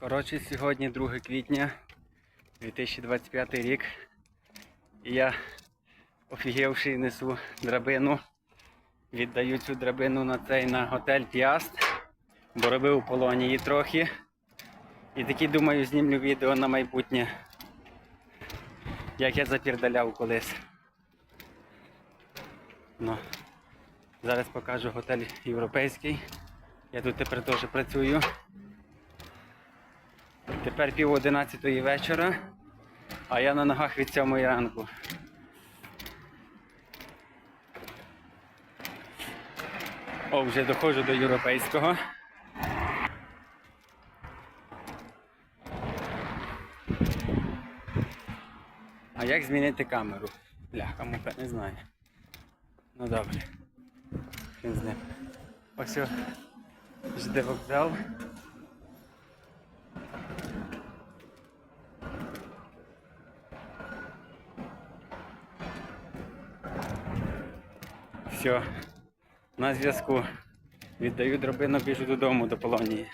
Коротше, сьогодні 2 квітня 2025 рік. І я офігівши несу драбину. Віддаю цю драбину на цей на готель Піаст, бо робив у полонії трохи. І таки думаю, знімлю відео на майбутнє, як я запірдаляв колись. Ну, зараз покажу готель європейський. Я тут тепер теж працюю. Тепер пів одинадцятої вечора, а я на ногах від сьомої ранку. О, вже доходжу до європейського. А як змінити камеру? Бляха, муха, не знаю. Ну добре. Хрен з ним. Ось жде вокзал. Все, на зв'язку. Віддаю дробину, біжу додому до Полонії.